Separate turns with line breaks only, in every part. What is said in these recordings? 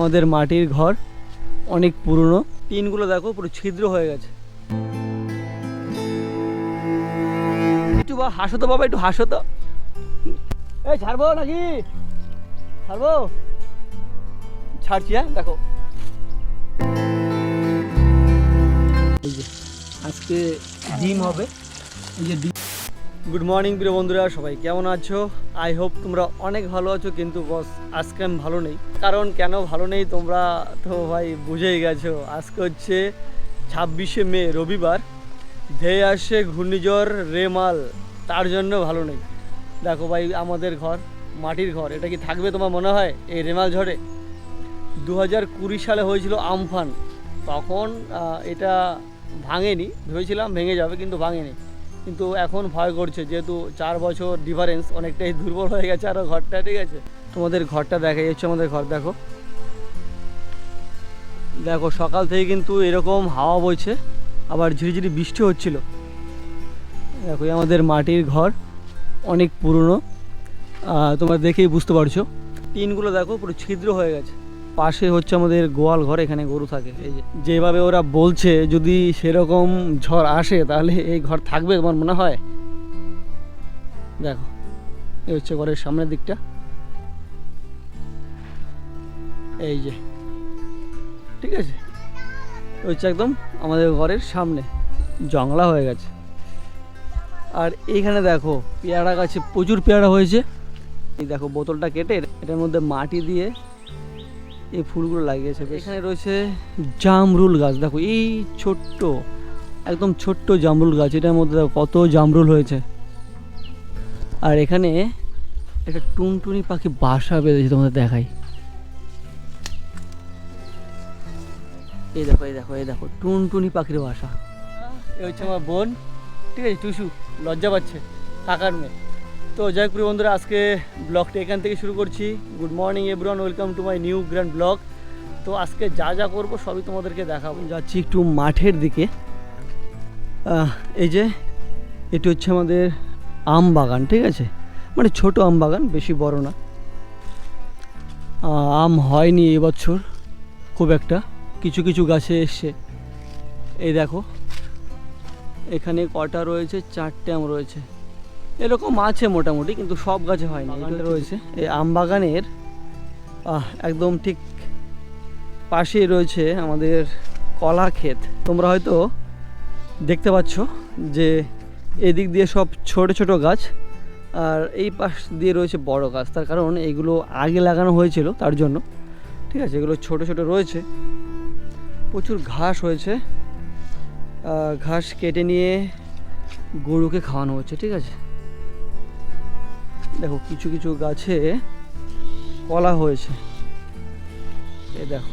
আমাদের মাটির ঘর, অনেক পুরনো। টিনগুলো দেখো, পুরো ছিদ্র হয়ে গেছে। একটু বা হাসো তো বাবা, একটু হাসো তো। এই, ছাড়বো নাকি? ছাড়বো? ছাড়ছি হ্যাঁ দেখো। আজকে ডিম হবে। এই যে ডিম গুড মর্নিং প্রিয় বন্ধুরা, সবাই কেমন আছো? আই হোপ তোমরা অনেক ভালো আছো, কিন্তু বস আজকে আমি ভালো নেই। কারণ কেন ভালো নেই তোমরা তো ভাই বুঝেই গেছো। আজকে হচ্ছে ছাব্বিশে মে, রবিবার। ধেয়ে আসে ঘূর্ণিঝড় রেমাল, তার জন্য ভালো নেই। দেখো ভাই, আমাদের ঘর, মাটির ঘর, এটা কি থাকবে তোমার মনে হয়? এই রেমাল ঝড়ে? দু হাজার কুড়ি সালে হয়েছিল আমফান। তখন এটা ভাঙেনি, ভেবেছিলাম ভেঙে যাবে, কিন্তু ভাঙেনি। কিন্তু এখন ভয় করছে, যেহেতু চার বছর ডিফারেন্স অনেকটাই দুর্বল হয়ে গেছে আরও ঘরটা, ঠিক আছে? তোমাদের ঘরটা দেখা যাচ্ছে আমাদের ঘর দেখো। দেখো, সকাল থেকে কিন্তু এরকম হাওয়া বইছে, আবার ঝিরিঝিরি বৃষ্টি হচ্ছিল। দেখো আমাদের মাটির ঘর, অনেক পুরনো। তোমরা দেখেই বুঝতে পারছ। টিনগুলো দেখো, পুরো ছিদ্র হয়ে গেছে। পাশে হচ্ছে আমাদের গোয়াল ঘর, এখানে গরু থাকে। এই যেভাবে ওরা বলছে, যদি সেরকম ঝড় আসে, তাহলে এই ঘর থাকবে তোমার মনে হয়? দেখো, এই হচ্ছে ঘরের সামনের দিকটা। এই যে, ঠিক আছে? হচ্ছে একদম আমাদের ঘরের সামনে। জংলা হয়ে গেছে। আর এইখানে দেখো, পেয়ারা গাছে প্রচুর পেয়ারা হয়েছে। এই দেখো, বোতলটা কেটে এটার মধ্যে মাটি দিয়ে এই ফুলগুলো লাগিয়েছে। এখানে রয়েছে জামরুল গাছ। দেখো, এই ছোট্ট, একদম ছোট্ট জামরুল গাছ। এটার মধ্যে দেখো কত জামরুল হয়েছে। আর এখানে একটা টুনটুনি পাখি বাসা বেঁধেছে তোমাদের দেখাই। এই দেখো এই দেখো এই দেখো, টুনটুনি পাখির বাসা। এই হচ্ছে আমার বোন। ঠিক আছে, টুসু, লজ্জা পাচ্ছে কাকার মেয়ে। তো যাই হোক বন্ধুরা, আজকে ব্লগটা এখান থেকে শুরু করছি। Good morning everyone welcome to my new grand blog তো আজকে যা যা করব সবই তোমাদেরকে দেখাবো। যাচ্ছি একটু মাঠের দিকে। এই যে, এটি হচ্ছে আমাদের আম বাগান, ঠিক আছে? মানে ছোট আম বাগান, বেশি বড় না। আম হয়নি এবছর খুব একটা। কিছু কিছু গাছে এসছে। এই দেখো, এখানে কটা রয়েছে, চারটে আম রয়েছে। এরকম আছে মোটামুটি কিন্তু সব গাছে হয়নি। বাগানটা রয়েছে? এই আম বাগানের একদম ঠিক পাশেই রয়েছে আমাদের কলা ক্ষেত। তোমরা হয়তো দেখতে পাচ্ছ যে এদিক দিয়ে সব ছোট ছোট গাছ আর এই পাশ দিয়ে রয়েছে বড় গাছ। তার কারণ এগুলো আগে লাগানো হয়েছিল তার জন্য। ঠিক আছে এগুলো ছোট ছোট রয়েছে। প্রচুর ঘাস হয়েছে। ঘাস কেটে নিয়ে গরুকে খাওয়ানো হচ্ছে ঠিক আছে? দেখো, কিছু কিছু গাছে কলা হয়েছে। এ দেখো।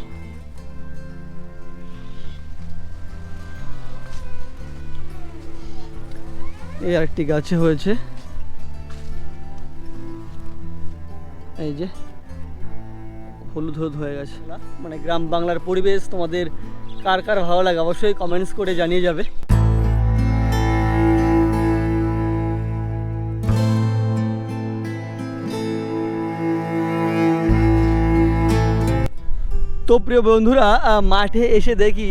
এই আরেকটি গাছে হয়েছে। এই যে, হলুদ হলুদ হয়ে গেছে। মানে গ্রাম বাংলার পরিবেশ, তোমাদের কার কার ভালো লাগে অবশ্যই কমেন্টস করে জানিয়ে যাবে। তো প্রিয় বন্ধুরা মাঠে এসে দেখি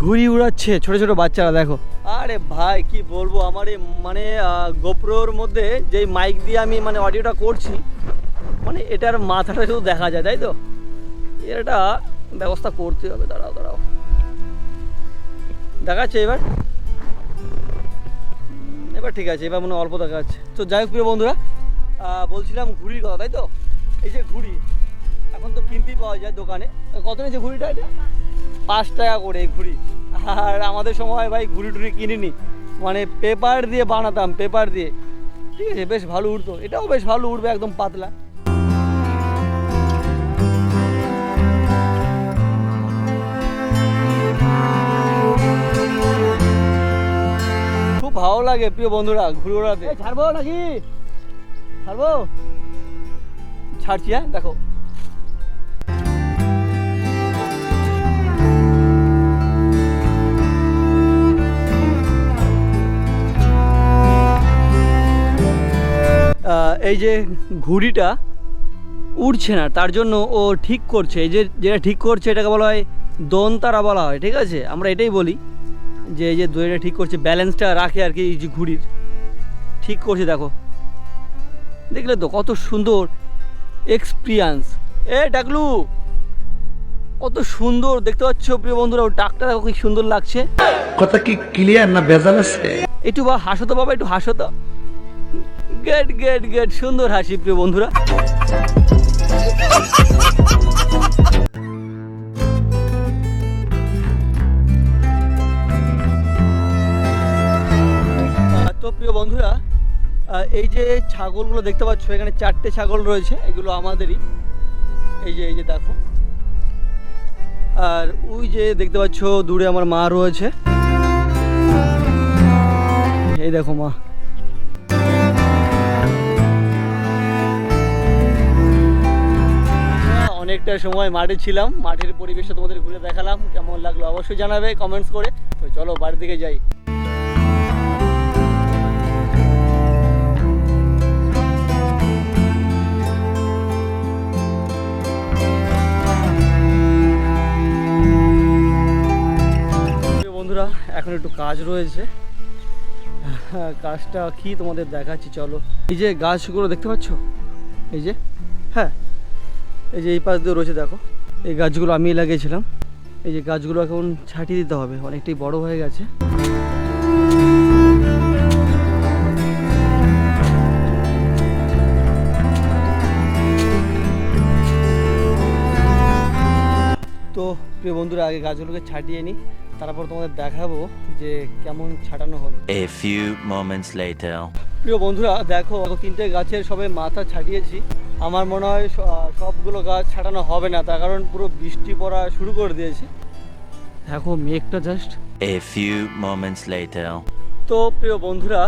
ঘুড়ি উড়াচ্ছে ছোট ছোট বাচ্চারা, দেখো। আরে ভাই, কি বলব, আমার এই মানে গোপ্রোর মধ্যে যেই মাইক দিয়ে আমি মানে অডিওটা করছি মানে এটার মাথাটা শুধু দেখা যায়, তাই তো? এর একটা ব্যবস্থা করতে হবে, দাঁড়াও দাঁড়াও। দেখাচ্ছে এবার? এবার ঠিক আছে, এবার মনে অল্প দেখা যাচ্ছে তো যাই হোক প্রিয় বন্ধুরা বলছিলাম ঘুড়ির কথা, তাই তো? এই যে ঘুড়ি এখন তো কিনতেই পাওয়া যায় দোকানে। কত নিয়েছে ঘুড়িটা এটা? পাঁচ টাকা করে এই ঘুড়ি। আর আমাদের সময় ভাই ঘুড়ি টুড়ি কিনিনি। মানে পেপার দিয়ে বানাতাম পেপার দিয়ে। ঠিক আছে বেশ ভালো উঠতো এটাও বেশ ভালো উঠবে একদম পাতলা। খুব ভালো লাগে প্রিয় বন্ধুরা ঘুরে ওড়াতে। ছাড়বো নাকি? ছাড়বো? ছাড়ছি হ্যাঁ দেখো। এই যে ঘুড়িটা উড়ছে না তার জন্য ও ঠিক করছে। এই যে যেটা ঠিক করছে এটাকে বলা হয় দোন তারা বলা হয় ঠিক আছে? আমরা এটাই বলি যে এই যে দইটা ঠিক করছে ব্যালেন্সটা রাখে আর কি এই যে ঘুড়ির। ঠিক করছে দেখো। দেখলে তো কত সুন্দর এক্সপিরিয়েন্স এ ডাকলু! কত সুন্দর দেখতে পাচ্ছ প্রিয় বন্ধুরা ও টাকটা দেখো কি সুন্দর লাগছে।
কথা কি ক্লিয়ার না ভেজাল আছে?
একটু বা হাসো তো বাবা একটু হাসো তো। Get get get. সুন্দর হাসি, প্রিয় বন্ধুরা। তো প্রিয় বন্ধুরা এই যে ছাগলগুলো দেখতে পাচ্ছ, এখানে চারটে ছাগল রয়েছে, এগুলো আমাদেরই। এই যে এই যে দেখো। আর ওই যে দেখতে পাচ্ছ, দূরে আমার মা রয়েছে। এই দেখো মা। অনেকটা সময় মাঠে ছিলাম, মাঠের পরিবেশটা তোমাদের ঘুরে দেখালাম, কেমন লাগল অবশ্যই জানাবে কমেন্টস করে। তো চলো, বাড়ির দিকে যাই। বন্ধুরা, এখন একটু কাজ রয়েছে। কাজটা কি তোমাদের দেখাচ্ছি, চলো। এই যে গাছগুলো দেখতে পাচ্ছ? এই যে হ্যাঁ এই যে এই পাশ দিয়ে রয়েছে দেখো। এই গাছগুলো আমি লাগিয়েছিলাম। এই যে গাছগুলো এখন ছাটিয়ে দিতে হবে অনেকটাই বড় হয়ে গেছে। তো প্রিয় বন্ধুরা আগে গাছগুলোকে ছাটিয়ে নিই তারপর তোমাদের দেখাবো যে কেমন ছাটানো হলো।
A few moments later.
প্রিয় বন্ধুরা দেখো দেখো তিনটে গাছের সবে মাথা ছাটিয়েছি। আমার মনে হয় সবগুলো গাছ ছাটানো হবে না তার কারণ পুরো বৃষ্টি পড়া শুরু করে দিয়েছে। দেখো মেঘটা just
A few moments later.
তো প্রিয় বন্ধুরা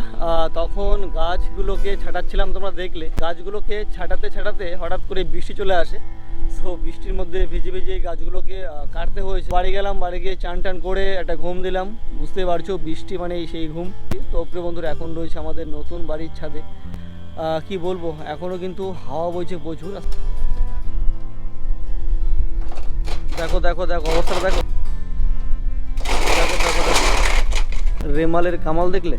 তখন গাছগুলোকে ছাটাচ্ছিলাম তোমরা দেখলে। গাছগুলোকে ছাটাতে ছাটাতে হঠাৎ করে বৃষ্টি চলে আসে। সো বৃষ্টির মধ্যে ভিজে ভিজে এই গাছগুলোকে কাটতে হয়েছে। বাড়ি গেলাম বাড়ি গিয়ে চান টান করে একটা ঘুম দিলাম। বুঝতে পারছ বৃষ্টি মানে সেই ঘুম। তো প্রিয় বন্ধুরা এখন রয়েছে আমাদের নতুন বাড়ির ছাদে। কি বলব? এখনও কিন্তু হাওয়া বইছে প্রচুর। দেখো দেখো দেখো অবস্থাটা দেখো দেখো। রেমালের কামাল দেখলে?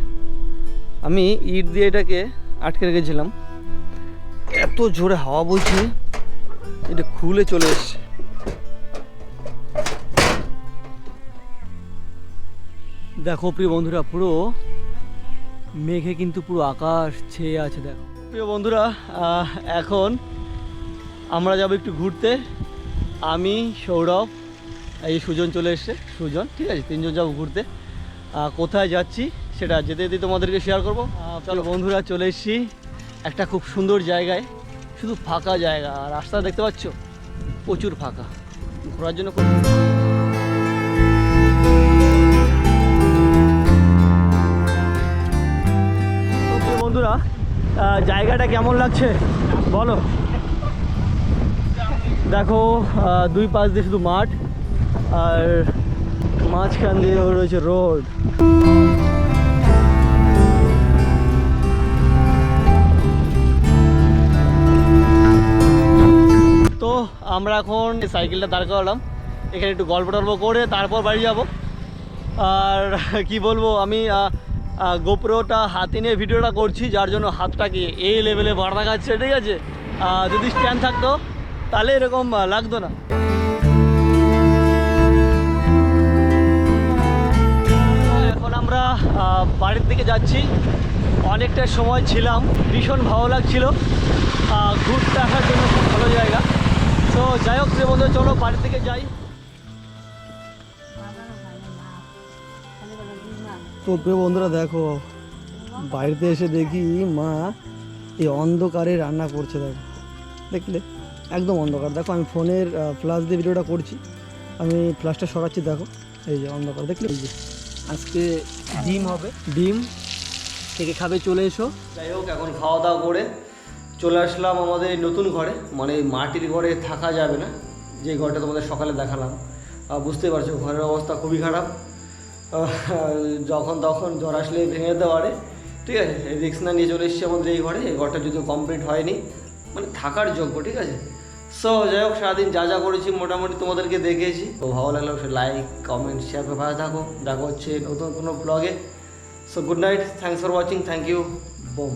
আমি ইট দিয়ে এটাকে আটকে রেখেছিলাম। এত জোরে হাওয়া বইছে, এটা খুলে চলে এসছে। দেখো প্রিয় বন্ধুরা, পুরো মেঘে কিন্তু পুরো আকাশ ছেয়ে আছে দেখো। প্রিয় বন্ধুরা এখন আমরা যাব একটু ঘুরতে। আমি সৌরভ এই সুজন চলে এসছে। সুজন ঠিক আছে তিনজন যাব ঘুরতে। কোথায় যাচ্ছি সেটা যেতে যেতে তোমাদেরকে শেয়ার করব। চলো বন্ধুরা চলে এসেছি একটা খুব সুন্দর জায়গায়। শুধু ফাঁকা জায়গা আর রাস্তা দেখতে পাচ্ছ? প্রচুর ফাঁকা। ঘোরার জন্য খুব বন্ধুরা জায়গাটা কেমন লাগছে? বলো। দেখো দুই পাশ দিয়ে শুধু মাঠ, আর মাঝখান দিয়ে রয়েছে রোড। তো আমরা এখন সাইকেলটা দাঁড় করালাম। এখানে একটু গল্প টল্প করে তারপর বাড়ি যাব। আর কি বলব, আমি গোপ্রোটা হাতে নিয়ে ভিডিওটা করছি, যার জন্য হাতটাকে এই লেভেলে বাড়া দেখাচ্ছে, ঠিক আছে? যদি স্ট্যান্ড থাকতো, তাহলে এরকম লাগতো না। এখন আমরা বাড়ির দিকে যাচ্ছি। অনেকটা সময় ছিলাম, ভীষণ ভালো লাগছিল। ঘুরতে আসার জন্য খুব ভালো জায়গা। তো যাই হোক প্রিয় বন্ধু চলো বাড়ির দিকে যাই। তো প্রিয় বন্ধুরা দেখো বাড়িতে এসে দেখি মা এই অন্ধকারে রান্না করছে দেখো। দেখলে? একদম অন্ধকার। দেখো আমি ফোনের ফ্ল্যাশ দিয়ে ভিডিওটা করছি। আমি ফ্ল্যাশটা সরাচ্ছি দেখো। এই যে অন্ধকার দেখলে? এই যে আজকে ডিম হবে। ডিম থেকে খাবে চলে এসো। যাই হোক এখন খাওয়া দাওয়া করে চলে আসলাম আমাদের নতুন ঘরে। মানে মাটির ঘরে থাকা যাবে না। যে ঘরটা তোমাদের সকালে দেখালাম। আহ, বুঝতেই পারছ ঘরের অবস্থা খুবই খারাপ। যখন তখন জ্বর আসলে ভেঙে যেতে পারে। ঠিক আছে? রিক্স না নিয়ে চলে এসেছি আমাদের এই ঘরে। এই ঘরটা যদিও কমপ্লিট হয়নি মানে থাকার যোগ্য, ঠিক আছে? সো যাই হোক, সারাদিন যা যা করেছি মোটামুটি তোমাদেরকে দেখিয়েছি। তো ভালো লাগল সে লাইক কমেন্ট শেয়ার করে ভালো থাকো। দেখো হচ্ছে নতুন কোনো ব্লগে so good night thanks for watching thank you bomb